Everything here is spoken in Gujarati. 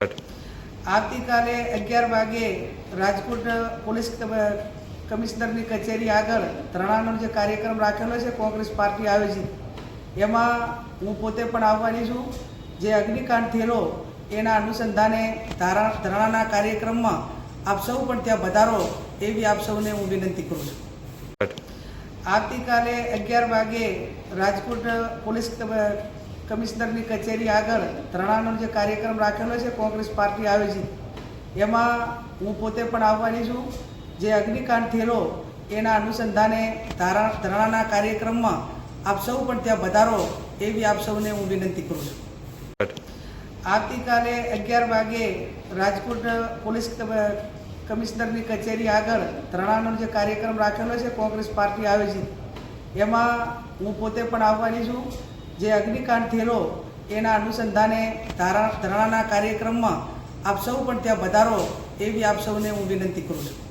આવતીકાલે અગિયાર વાગે રાજકોટ પોલીસ કમિશનરની કચેરી આગળ ધરણાનો જે કાર્યક્રમ રાખેલો છે કોંગ્રેસ પાર્ટી આયોજિત એમાં હું પોતે પણ આવવાની છું. જે અગ્નિકાંડ થયેલો એના અનુસંધાને ધારા ધરણાના કાર્યક્રમમાં આપ સૌ પણ ત્યાં વધારો એવી આપ સૌને હું વિનંતી કરું છું. આવતીકાલે અગિયાર વાગે રાજકોટ પોલીસ કમિશનરની કચેરી આગળ ધરણાનો જે કાર્યક્રમ રાખેલો છે, કોંગ્રેસ પાર્ટી આયોજિત એમાં હું પોતે પણ આવવાની છું. જે અગ્નિકાંડ થયેલો, એના અનુસંધાને ધારા, ધરણાના કાર્યક્રમમાં આપ સૌ પણ ત્યાં વધારો એવી આપ સૌને હું વિનંતી કરું છું. આવતીકાલે અગિયાર વાગે રાજકોટ પોલીસ કમિશનરની કચેરી આગળ ધરણાનો જે કાર્યક્રમ રાખેલો છે, કોંગ્રેસ પાર્ટી આયોજિત એમાં હું પોતે પણ આવવાની છું. જે અગ્નિકાંડ થયેલો, એના અનુસંધાને ધારા, ધરણાના કાર્યક્રમમાં આપ સૌ પણ ત્યાં વધારો એવી આપ સૌને હું વિનંતી કરું છું.